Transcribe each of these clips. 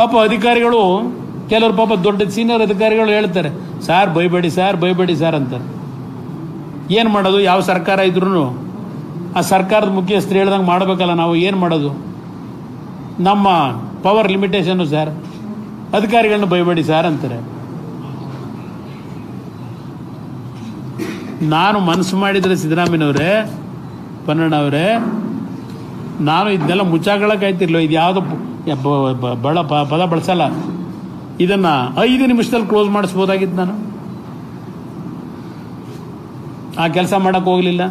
ಪಾಪ ಅಧಿಕಾರಿಗಳು, ಕೆಲವರು ಪಾಪ ದೊಡ್ಡ ಸೀನಿಯರ್ ಅಧಿಕಾರಿಗಳು ಹೇಳ್ತಾರೆ, ಸಾರ್ ಬೈಬೇಡಿ ಸಾರ್ ಬೈಬೇಡಿ ಸಾರ್ ಅಂತಾರೆ. ಏನು ಮಾಡೋದು? ಯಾವ ಸರ್ಕಾರ ಇದ್ರೂ ಆ ಸರ್ಕಾರದ ಮುಖ್ಯಸ್ಥರು ಹೇಳ್ದಂಗೆ ಮಾಡಬೇಕಲ್ಲ, ನಾವು ಏನು ಮಾಡೋದು? ನಮ್ಮ ಪವರ್ ಲಿಮಿಟೇಷನ್ನು ಸರ್. ಅಧಿಕಾರಿಗಳನ್ನ ಬೈಬೇಡಿ ಸರ್ ಅಂತಾರೆ. ನಾನು ಮನಸ್ಸು ಮಾಡಿದರೆ ಸಿದ್ದರಾಮಯ್ಯನವರೇ, ಪನ್ನಣ್ಣವರೇ ನಾನು ಇದನ್ನೆಲ್ಲ ಮುಚ್ಚಾಗಳಕ್ಕಾಯ್ತಿರ್ಲಿಲ್ಲ ಇದು ಯಾವುದು ಬಳ ಪದ ಬಳಸಲ್ಲ. ಇದನ್ನ ಐದು ನಿಮಿಷದಲ್ಲಿ ಕ್ಲೋಸ್ ಮಾಡಿಸ್ಬೋದಾಗಿತ್ತು ನಾನು. ಆ ಕೆಲಸ ಮಾಡಕ್ಕೆ ಹೋಗಲಿಲ್ಲ.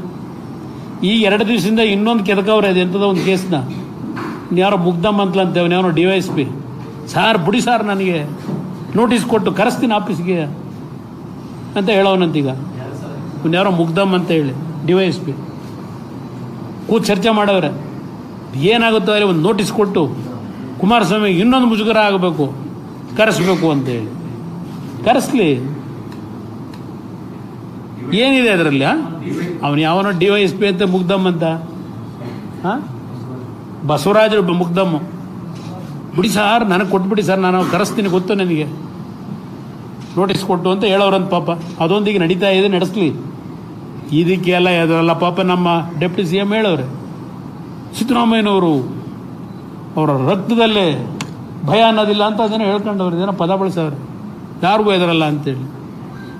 ಈ ಎರಡು ದಿವಸದಿಂದ ಇನ್ನೊಂದು ಕೆದಕವ್ರೆ, ಅದು ಎಂಥದೋ ಒಂದು ಕೇಸ್ನ. ಯಾರೋ ಮುಗ್ಧ ಮಂತ್ಲ ಅಂತ ಯಾವನೋ D Y S P. Sir, ಬಿಡಿ ಸಾರ್ ನನಗೆ. ನೋಟಿಸ್ ಕೊಟ್ಟು ಕರೆಸ್ತೀನಿ ಆಫೀಸ್ಗೆ ಅಂತ ಹೇಳೋನಂತೀಗ. ಯಾರೋ ಮುಗ್ಧಮ್ ಅಂತ ಹೇಳಿ, ಡಿ ವೈ ಎಸ್ ಪಿ. ಕೂತ್ ಚರ್ಚೆ ಮಾಡವ್ರೆ. ಏನಾಗುತ್ತೋ ಅಲ್ಲಿ ಒಂದು ನೋಟಿಸ್ ಕೊಟ್ಟು ಕುಮಾರಸ್ವಾಮಿ ಇನ್ನೊಂದು ಮುಜುಗರ ಆಗಬೇಕು, ಕರೆಸ್ಬೇಕು ಅಂತೇಳಿ ಕರೆಸ್ಲಿ. ಏನಿದೆ ಅದರಲ್ಲಿ ಅವನು ಯಾವನೋ ಡಿ ವೈ ಎಸ್ ಪಿ ಅಂತ ಮುಗ್ದಮ್ ಅಂತ. ಹಾಂ ಬಸವರಾಜರು ಮುಗ್ದಮ್ಮ ಬಿಡಿ ಸರ್, ನನಗೆ ಕೊಟ್ಬಿಡಿ ಸರ್, ನಾನು ಕರೆಸ್ತೀನಿ, ಗೊತ್ತು ನನಗೆ. ನೋಟಿಸ್ ಕೊಟ್ಟು ಅಂತ ಹೇಳೋರಂತ ಪಾಪ. ಅದೊಂದಿಗೆ ನಡೀತಾ ಇದೆ, ನಡೆಸ್ಲಿ. ಇದಕ್ಕೆಲ್ಲ ಅದರಲ್ಲ ಪಾಪ ನಮ್ಮ ಡೆಪ್ಟಿ ಸಿ ಎಂ ಹೇಳವ್ರೆ ಸಿದ್ದರಾಮಯ್ಯನವರು ಅವರ ರಕ್ತದಲ್ಲೇ ಭಯ ಅನ್ನೋದಿಲ್ಲ ಅಂತ ಅದನ್ನು ಹೇಳ್ಕೊಂಡವ್ರು. ಜನ ಪದ ಬಳಸವ್ರೆ ಯಾರಿಗೂ ಎದರಲ್ಲ ಅಂತೇಳಿ.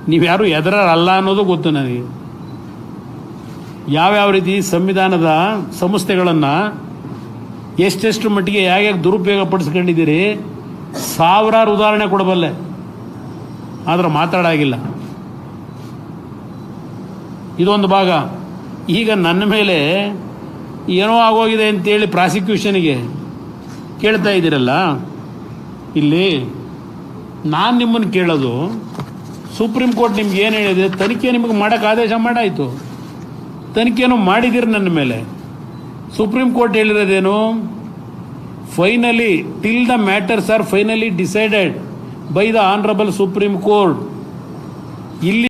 ನೀವು ಯಾರು ಎದರಲ್ಲ ಅನ್ನೋದು ಗೊತ್ತು ನನಗೆ. ಯಾವ್ಯಾವ ರೀತಿ ಸಂವಿಧಾನದ ಸಂಸ್ಥೆಗಳನ್ನು ಎಷ್ಟೆಷ್ಟು ಮಟ್ಟಿಗೆ ಹೇಗೆ ದುರುಪಯೋಗ ಪಡಿಸ್ಕೊಂಡಿದ್ದೀರಿ, ಸಾವಿರಾರು ಉದಾಹರಣೆ ಕೊಡಬಲ್ಲೆ. ಆದರೆ ಮಾತಾಡಾಗಿಲ್ಲ. ಇದೊಂದು ಭಾಗ. ಈಗ ನನ್ನ ಮೇಲೆ ಏನೋ ಆಗೋಗಿದೆ ಅಂತೇಳಿ ಪ್ರಾಸಿಕ್ಯೂಷನ್ಗೆ ಕೇಳ್ತಾ ಇದ್ದೀರಲ್ಲ? ಇಲ್ಲಿ ನಾನು ನಿಮ್ಮನ್ನು ಕೇಳೋದು, ಸುಪ್ರೀಂ ಕೋರ್ಟ್ ನಿಮ್ಗೆ ಏನು ಹೇಳಿದೆ? ತನಿಖೆ ನಿಮಗೆ ಮಾಡೋಕೆ ಆದೇಶ ಮಾಡಾಯಿತು. ತನಿಖೆನೂ ಮಾಡಿದ್ದೀರಿ ನನ್ನ ಮೇಲೆ. Supreme court ಹೇಳಿರೋದೇನು? Finally, till the matters are finally decided by the honourable supreme court. ಇಲ್ಲಿ